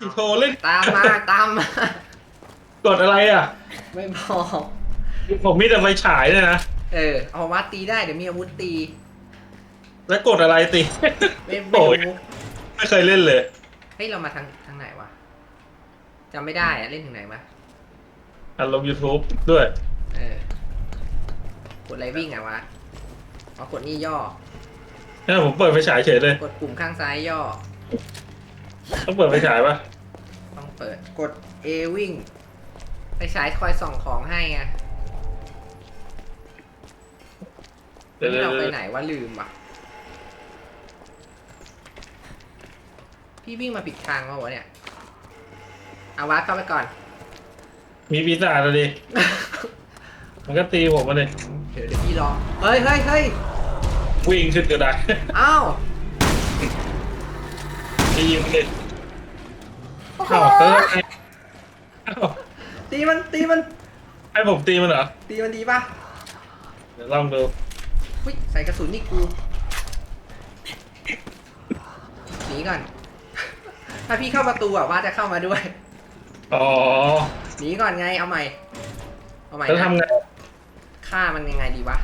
อีโทรเล่นตามมาตามมากดอะไรอะไม่บอกผมมีแต่ไฟฉายเนี่ยนะเออ เอาวัดตีได้เดี๋ยวมีอาวุธตี แล้วกดอะไรติ ไม่ไม่โอ้ย รู้ไม่เคยเล่นเลย เฮ้ยเรามาทางทางไหนวะจำไม่ได้อะเล่นถึงไหนวะอัดลง YouTube ด้วย เออกดอะไรวิ่งอะวะอ๋อกดนี่ย่อ นี่ผมเปิดไฟฉายเฉยเลยกดปุ่มข้างซ้ายย่อ ต้องเปิดไฟฉายปะ ต้องเปิดกด A วิ่ง ไปฉายคอยส่องของให้ไงเดี๋ยวนี่เดี๋ยวเราไปเดี๋ยวไหนวะลืมว่ะ พี่วิ่งมาผิดทางมาวะเนี่ยเอาวัดเข้าไปก่อน มีปีศาจอะดิ มันก็ตีผมมาเลยเดี๋ยวเดี๋ยวพี่รอเฮ้ยเฮ้ยเฮ้ยวิ่งขึ้นก็ได้อ้าวจะยิงมันเลย อ้าวเออไงอ้าวตีมันตีมันให้ผมตีมันเหรอ ตีมันดีป่ะเดี๋ยวลองดูอุ้ยใส่กระสุนนี่กูหนีก่อน ถ้าพี่เข้าประตูอะว่าจะเข้ามาด้วยอ๋อหนีก่อนไงเอาใหม่ เอาใหม่แล้วนะทำไงฆ่ามันยังไงดีวะ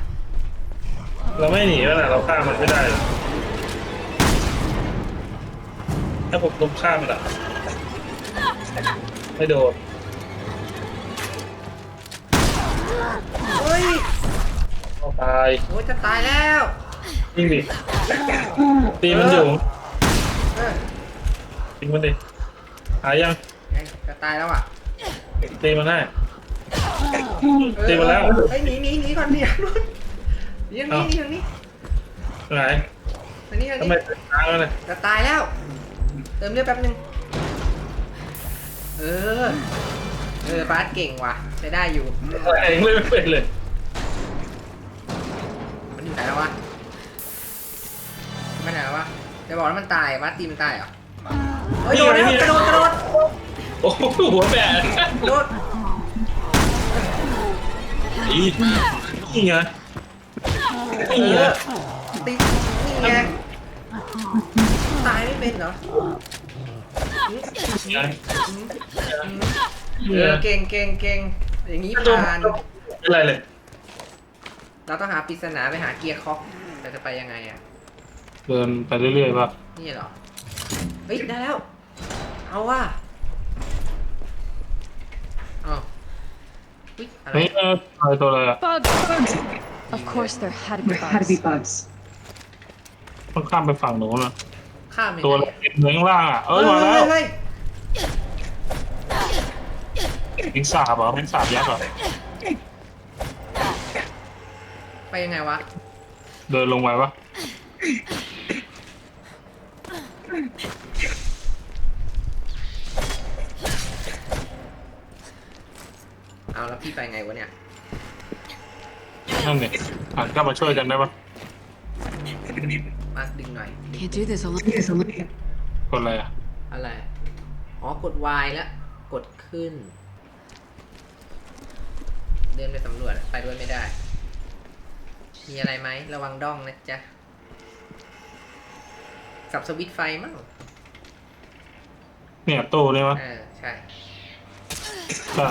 เราไม่หนีแล้วนะเราฆ่ามันไม่ได้หรอกถ้าผมลุมฆ่ามันอะ ไม่โดนเฮ้ยเอาตายโอ้ยจะตายแล้วยิงดิตีมันอยู่เออตีมันดิหายยังไงจะตายแล้วอะตีมันได้เออตีมาแล้วเฮ้ยหนีหนีหนีก่อนหนีนู่นหนีทางนี้หนีทางนี้ไหนทางนี้ทางทำไมนี้เป็นทางแล้วเนี่ยจะตายแล้ว เติมเลือดแป๊บนึง เออ เออบาสเก่งว่ะใช้ได้อยู่ เองเลยไม่เป็นเลยมันอยู่ไหนแล้ววะมันไหนแล้ววะจะบอกว่ามันตายบาสตีมันตายเหรอเฮ้ยโดดแล้วกระโดดกระโดดโอ้โหหัวแบะกระโดดอีนี่ไงนี่ไงอตีนี่ไง ตายไม่เป็นเหรอนี่ไงเออเก่งเก่งเก่งอย่างนี้ผ่าน เป็นไรเลยเราต้องหาปริศนาไปหาเกียร์คอกแต่จะไปยังไงอะ เดินไปเรื่อยๆป่ะนี่เหรอ เฮ้ยได้แล้ว เอาว่ะเอาเฮ้ยอะไรเฮ้ยเอออะไรตัวอะไรอะ Bugs, bugs. Of course, there had to be There had to be bugs. bugs. ต้องข้ามไปฝั่งโน้นนะ ข้ามยังตัวไงอะไรเนื้อข้างล่างอะ เอ้ยมาแล้วเฮ้ยมิงสาบเหรอมิงสาบยักษ์เหรอไปยังไงวะ เดินลงไปปะเอาแล้วพี่ไปไงวะเนี่ยนั่นเนี่ยหันกลับมาช่วยกันได้ปะ มาดึงหน่อย Can't do this alone. Here's a look at คนอะไรอะอะไร อ๋อ กด Y แล้ว กดขึ้น เดินไปสำรวจ ไปด้วยไม่ได้ มีอะไรไหม ระวังด้องนะจ๊ะ กับสวิตช์ไฟมั้งเนี่ยตู้นี่มั้ยเออ ใช่ ใช่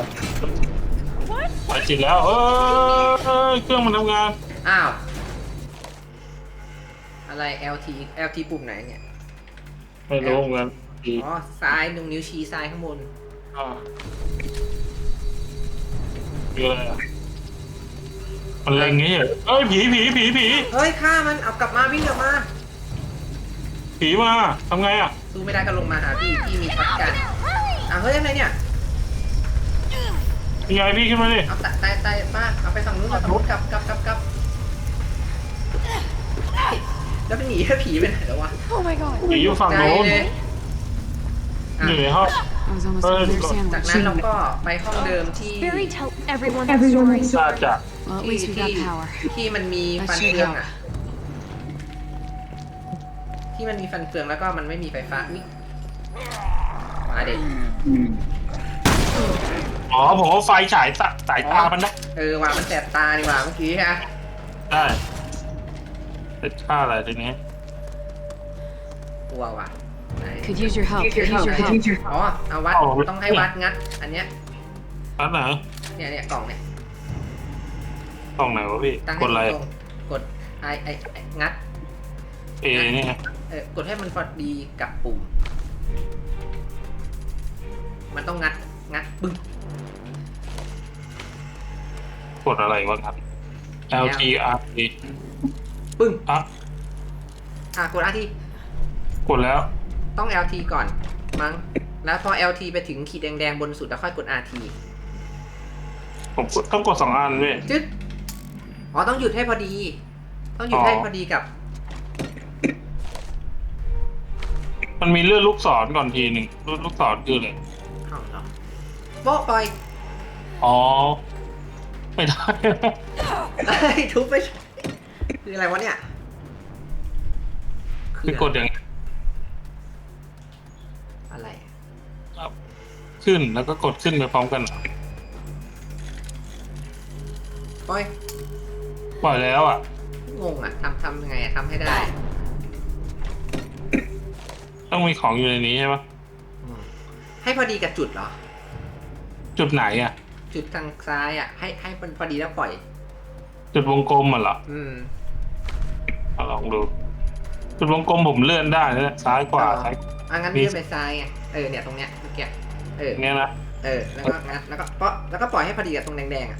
ไปจิตแล้วเออเครื่องมันทำงาน อ้าว อะไร LT LT ปุ่มไหนเนี่ย ไม่รู้เหมือนกันดีอ๋อ ซ้ายหนึ่งนิ้วชี้ซ้ายข้างบน อ่าคืออะไรอะมันเล็งงี้เหรอเอ้ยผีผีผีผีเฮ้ยฆ่ามัน เอากลับมาวิ่งกลับมา ผีมาทำไงอะสู้ไม่ได้ก็ลงมาหาพี่ พี่มีช็อตกันอะเฮ้ยอะไรเนี่ย ยังไงพี่ขึ้นมาดิ เอาตายตายตายป้าเอาไปฝั่งนู้นไปฝั่งนู้นกลับกลับกลับกลับ แล้วเป็นหนีผีไปไหนแล้ววะ Oh my god. ผีอยู่ฝั่งใจโน้นเลยอะอยู่ในห้อง I was almost Uh, eating their จาก sandwich. นั้นเราก็ไปห้องเดิมที่ Barry, tell everyone that Everyone story. that น่าจะ Well, at ที่ least we ที่ got power. ที่มันมีฟันเฟืองอะ ที่มันมีฟันเฟืองแล้วก็มันไม่มีไฟฟ้าอุ๊ยมาเด็กอ๋อผมเอาไฟฉายตาสายตามันนะเออว่ามันแสบตาดีกว่าเมื่อกี้ฮะ ได้ เป็นค่าอะไรทีนี้ กลัวว่ะ Could use your help. Could use your help. อ๋อเอาวัดต้องให้วัดงัด อันเนี้ยอันไหนเนี่ยเนี่ยกล่องเนี่ย กล่องไหนวะพี่ ตั้งกให้ดอะไรตรงๆกดไอไอไอ้งัด เอนี่ไงเออกดให้มันพอดีกับปุ่ม มันต้องงัด งัด ปึ้งกดอะไรวะครับ L T R T ปึ้งอะอะกด RT กดแล้วต้อง LT ก่อนมั้ง แล้วพอ LT ไปถึงขีดแดงๆบนสุดแล้วค่อยกด RT ผมกดต้องกดสองอันเว้ย จึ๊ดอ๋อต้องหยุดให้พอดี ต้องหยุดอ๋อ ให้พอดีกับ มันมีเลื่อนลูกศรก่อนทีหนึ่งเลื่อนลูกศรคืออะไรเอาเหรอโป๊ะปล่อย อ๋อ ไม่ได้เอ้ยทุบไป คืออะไรวะเนี่ยคือกดอย่างอะไร ขึ้นแล้วก็กดขึ้นไปพร้อมกันปล่อยปล่อยแล้วอะ งงอะทำทำยังไงอะทำให้ได้ ต้องมีของอยู่ในนี้ใช่ปะอืมให้พอดีกับจุดเหรอ จุดไหนอะ จุดทางซ้ายอะ ให้ให้มันพอดีแล้วปล่อย จุดวงกลมอะเหรอ อืม เอาลองดูจุดวงกลมผมเลื่อนได้นะซ้ายขวาอ๋อซ้าย อะงั้นมีเลื่อนไปซ้ายไงเออเนี่ยตรงเนี้ยเมื่อกี้เออเนี้ยนะเออแล้วก็งัดแล้วก็เปาะแล้วก็ปล่อยให้พอดีกับตรงแดงๆอะ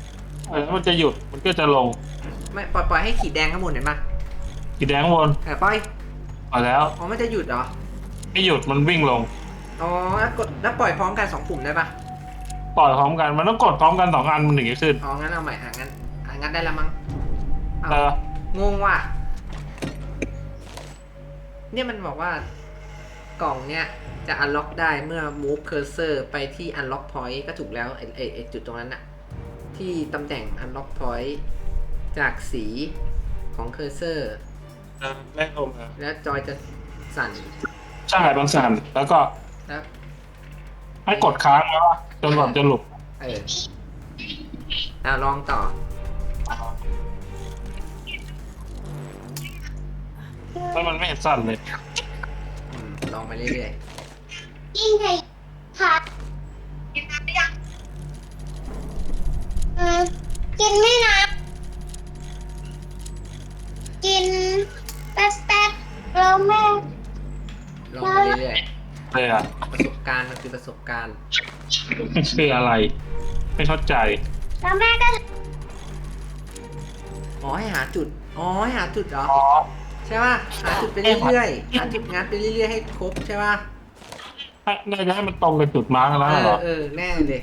เออมันจะหยุดมันก็จะลงไม่ปล่อยปล่อยให้ขีดแดงข้างบนเห็นปะกีแดงวนเออปล่อยพอแล้วอ๋อมันจะหยุดเหรอไม่หยุดมันวิ่งลงอ๋อแล้วกดแล้วปล่อยพร้อมกันสองปุ่มได้ปะปล่อยพร้อมกันมันต้องกดพร้อมกันสองอันมันถึงจะขึ้นอ๋องั้นเอาใหม่อะงั้นอะงั้นได้แล้วมั้งเอาเอองงว่ะ เนี่ยมันบอกว่ากล่องเนี่ยจะ unlock ได้เมื่อ move cursor ไปที่ unlock point ก็ถูกแล้วไอ้ไอ้ไอ้จุดตรงนั้นอะที่ตำแหน่ง unlock point จากสีของ cursor แม่โทรมาแล้วจอยจะสั่นใช่บางสั่นแล้วก็แล้วให้กดค้างแล้วอะจนกว่าจะหลุดเอออะลองต่อ แล้วมันไม่เห็นสั่นเลย อืมลองไปเรื่อยกินไก่ผัดกินน้ำยังอืมกินไม่นานกินแป๊บแป๊บๆแล้วแม่ๆลองไปเรื่อยเลยอะๆประสบการณ์มันคือประสบการณ์มันคืออะไร ไม่เข้าใจ แล้วแม่ก็ อ๋อให้หาจุด อ๋อให้หาจุดเหรอ อ๋อ ใช่ป่ะหาจุดไปเรื่อยๆหาจุดงัดไปเรื่อยๆให้ครบใช่ป่ะน่าจะให้มันตรงกับจุดมาร์กแล้วเอเหรออเออแน่เลย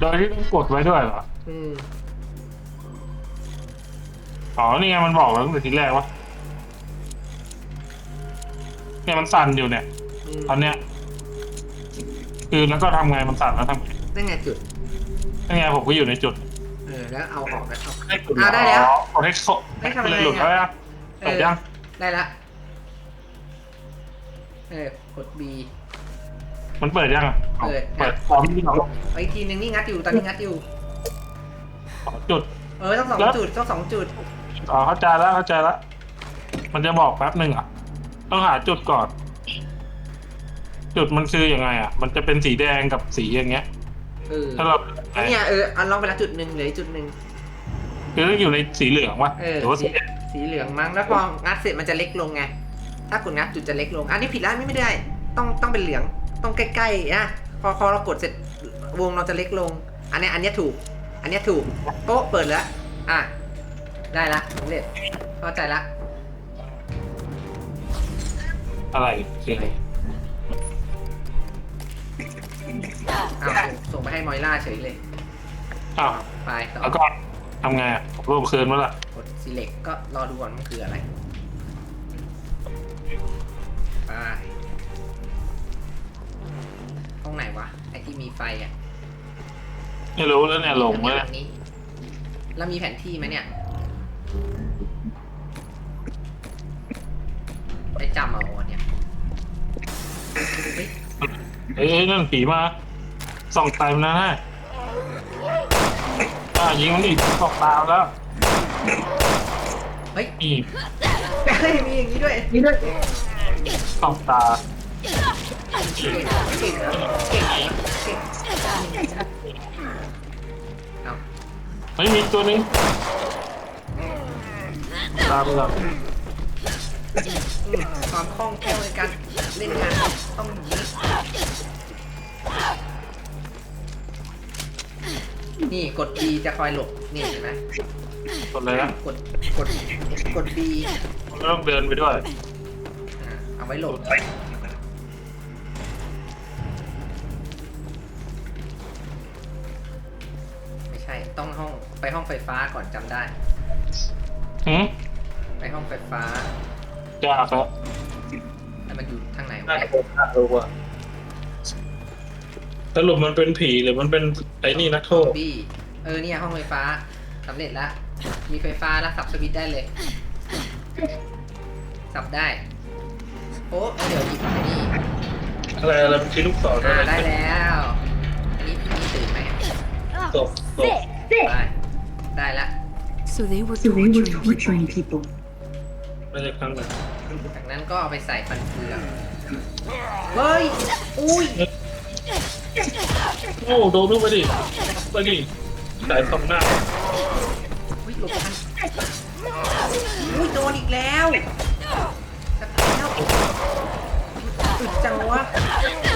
โดยที่ต้องกดไว้ด้วยเหรออืมอ๋อนี่ไงมันบอกแล้วตั้งแต่ทีแรกว่าเนี่ยมันสั่นอยู่เนี่ยอืมตอนเนี้ยคือแล้วก็ทำไงมันสั่นแล้วทำไงนั่นไงจุด นั่นไงผมก็อยู่ในจุดเออแล้วเอาออกแล้วเอา ได้จุดอะได้แล้วอ๋อกดให้เขาได้ทำอะไร เลยหลุดอะแล้วอะเอจอบยัง ได้ละ เออกด B มันเปิดยังอะเอาเปิด เปิดพร้อมที่เราเอาอีกทีหนึ่งนี่งัดอยู่ตอนนี้งัดอยู่ สองจุด เออต้องสองแล้ว จุดต้องสองจุด อ๋อเข้าใจแล้วเข้าใจแล้ว มันจะบอกแป๊บหนึ่งอะ ต้องหาจุดก่อน จุดมันคือยังไงอะ มันจะเป็นสีแดงกับสีอย่างเงี้ย เออถ้าเราอันเนี้ยเอออันลองไปละจุดหนึ่งเหลืออีกจุดหนึ่ง คือต้องอยู่ในสีเหลืองวะเออ หรือว่าสีสีแดง สีเหลืองมั้งแล้วพองัดเสร็จมันจะเล็กลงไง ถ้ากดงัดจุดจะเล็กลง อันนี้ผิดแล้วอันนี้ไม่ได้ ต้องต้องเป็นเหลือง ต้องใกล้ๆนะพอพอเรากดเสร็จวงเราจะเล็กลง อันเนี้ยอันเนี้ยถูก อันเนี้ยถูกโป๊ะเปิดแล้ว อะ ได้ละสำเร็จเข้าใจละ อะไรคืออะไรอ้าวส่งไปให้มอยล่าเฉยเลย อ้าวไปต่อ แล้วก็ ทำไงอะผมรวบคืนมาละกด select ก็รอดูก่อนมันคืออะไรไปห้องไหนวะ ไอที่มีไฟอะไม่รู้แล้วเนี่ยหลงแล้วแบเนี่ยบนี้แล้วมีแผนที่ไหมเนี่ยได้จำเอาอันเนี่ยเฮ้ยเอ้ยนั่นผีมาส่องตายมันนะฮะ อ่ายิงมันอีกตอกตามแล้วเฮ้ยอีกเฮ้ยมีอย่างนี้ด้วยตอกตาเก่งเก่งเก่งเก่งเอาเฮ้ยมีตัวหนึงตามไปก่อนอืมความคล่องแคล่วในการเล่นงานต้องอย่างนี้ นี่กด B จะคอยหลบนี่เห็นไหมกดเลยนะกดกดกด B ไม่ต้องเดินไปด้วยอ่าเอาไว้หลบไม่ใช่ต้องห้องไปห้องไฟฟ้าก่อนจำได้ หืมไปห้องไฟฟ้า ยากแล้วแต่มันอยู่ทางไหนวะน่าเนี่ยจะน่ารู้ว่า สรุปมันเป็นผีหรือมันเป็นไอ้นี่นักโทษบี้เออเนี่ยห้องไฟฟ้าสำเร็จแล้วมีไฟฟ้าแล้วสับสวิตช์ได้เลย สับได้โอ้เดี๋ยวหยิบอันนี้อะไรอะไรมันชี้ลูกศรอ่าอะไรได้แล้วอันนี้อันนี้ตื่นไหมตกตกไปได้ละ So they were So they were torturing torturing people. ไม่ใช่ครั้งหนึ่งจากนั้นก็เอาไปใส่ฟันเฟืองเฮ้ยอุ้ย โอ้โดนลูกไปดิไปดิสายสองหน้าอุ้ยหลบทันอุ้ยโดนอีกแล้วสักแล้วอึดจังวะ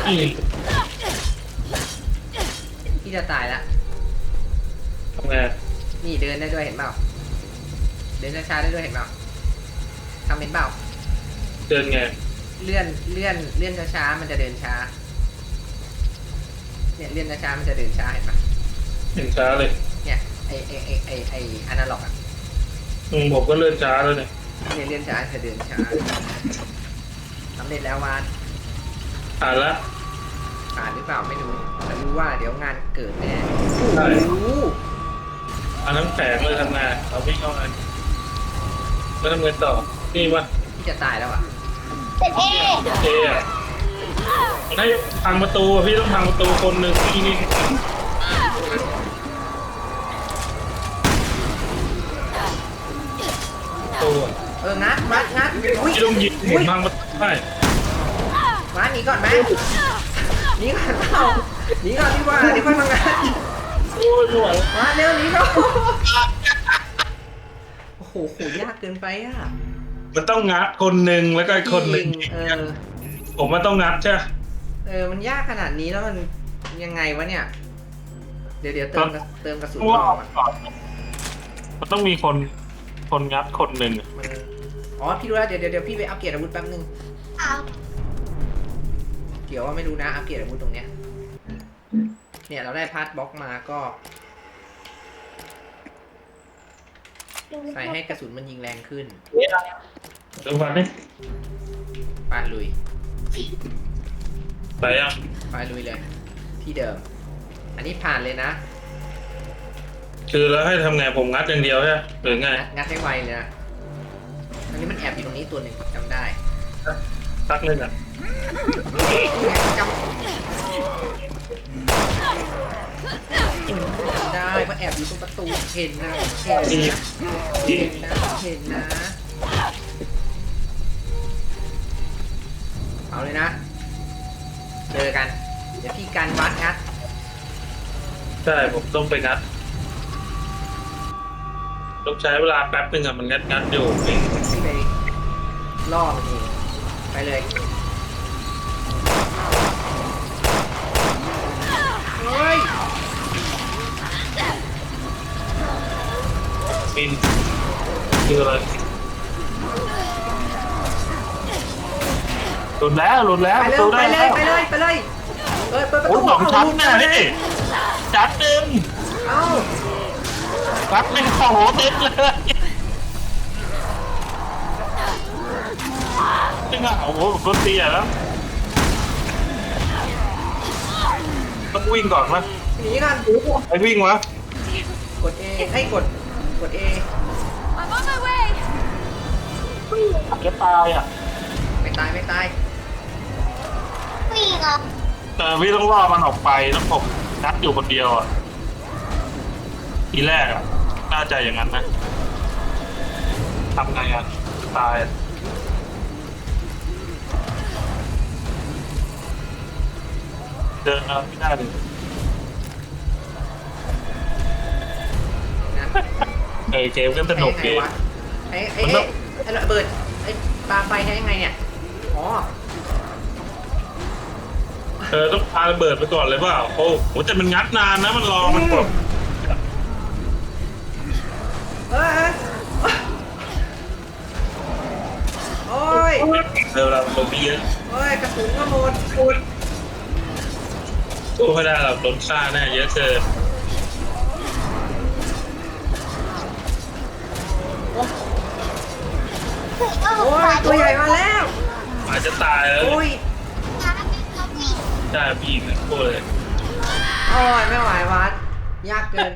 อีพี่จะตายละทำไงนี่เดินได้ด้วยเห็นเปล่าเดินช้าๆได้ด้วยเห็นเปล่าทำเป็นเปล่าเดินไงเลื่อนเลื่อนเลื่อนช้าๆมันจะเดินช้า เนี่ยเลื่อนช้าๆมันจะเดินช้าเห็นปะเห็นช้าเลยเนี่ยไอไอไอไอไออนาล็อกอะอืมผมก็เลื่อนช้าแล้วเนี่ยเนี่ยเลื่อนช้าจะเดินช้าสำเร็จแล้ววานอ่านละผ่านหรือเปล่าไม่รู้แต่รู้ว่าเดี๋ยวงานเกิดแน่ใช่โอ้โหอันนั้นแฝงเลยทำงานเราวิ่งเข้ามาแล้วทำไงต่อนี่วะพี่จะตายแล้วอะเจ็ดเอ เจอะ ให้พังประตูอะพี่ต้องพังประตูคนหนึ่งพี่นี่ประตูอะเอองัดงัดงัดอุ้ยพี่ต้องยิงหมุนพังประตูได้มาหนีก่อนไหมหนีก่อนเปล่าหนีก่อนดีกว่าเดี๋ยวค่อยมางานโอ้ยไม่ไหวแล้วมาเร็วหนีก่อนโอ้โหโหยากเกินไปอะมันต้องงัดคนหนึ่งแล้วก็อีกคนหนึ่งจริเออ ผมมันต้องงัดใช่ เออ มันยากขนาดนี้แล้วมันยังไงวะเนี่ย เดี๋ยวเดี๋ยวเติมกระเติมกระสุนเพราะรว่าอก่อนมันต้องมีคน คนงัดคนหนึ่งอะมันอ๋อ พี่รู้แล้วเดี๋ยวเดี๋ยวเดี๋ยวพี่ไปอัปเกรดอาวุธแป๊บนึง เอาเดี๋ยวว่าไม่รู้นะอัปเกรดอาวุธตรงเนี้ย เนี่ยเราได้พาร์ทบล็อกมาก็ใส่ให้กระสุนมันยิงแรงขึ้น ดูมาดิไปลุย ไปยังไปลุยเลย ที่เดิม อันนี้ผ่านเลยนะคือแล้วให้ทำไงผมงัดอย่างเดียวใช่ไหมหรือไงงัดงัดให้ไวเลยนะอันนี้มันแอบอยู่ตรงนี้ตัวหนึ่งจำได้สักหนึ่งอะจำจำได้ว่าแอบอยู่ตรงประตูเห็นนะเห็นนะเห็นนะเห็นนะเอาเลยนะ เจอกัน เดี๋ยวพี่การวัดงัดใช่ผมต้องไปงัดต้องใช้เวลาแป๊บนึงอะมันงัดงัดอยู่นี่พี่ไปล่อมันเองไปเลยเฮ้ยบินคืออะไร หลุดแล้วหลุดแล้วไปประเร็ตูวได้ไปเลแล้ยวไปเลยไปเลยเปิดเปิดประโอ้ตูสองชั้นเาน่ะนี่ชั้นหนึ่งเอ้าชั้นหนึ่งโอ้โหเต็มเลยนี่อะโอ้โหรถเตี้ยแล้วต้องวิ่งก่อนมั้ยหนีกันไอ้วิ่งวะกด A ให้กดกด A I'm on my way. จะตายอะไม่ตายไม่ตาย ผู้หญิงเหรอแต่พี่ต้องล่อมันออกไปแล้วผมนัดอยู่คนเดียวอะทีแรกอะ น่าจะอย่างนั้นนะทำไงอะตายอะเดินเอาไม่ได้เลยนะเออเกมก็สนุกใช้ดียังไงวะไอ้ไอ้มันต้ไอ้องไอ้ระเบิดไอ้ปาไฟใช้ยังไงเนี่ย อ๋อ เออต้องพาระเบิดไปก่อนเลยเปล่าโอ้โหแต่มันงัดนานนะมันรอมันกดเอ้ยโอ้ยเออเราลงไปเยอะโอ้ยกระสุนก็หมดสู้ไม่ได้หรอกโดนฆ่าแน่เยอะเกินโอ้โอ้ยตัวใหญ่มาแล้วอาจจะตายแล้ว โอ้ย ได้พี่เหมือนะพูดเลย โอ้ยไม่ไหววัด ยากเกิน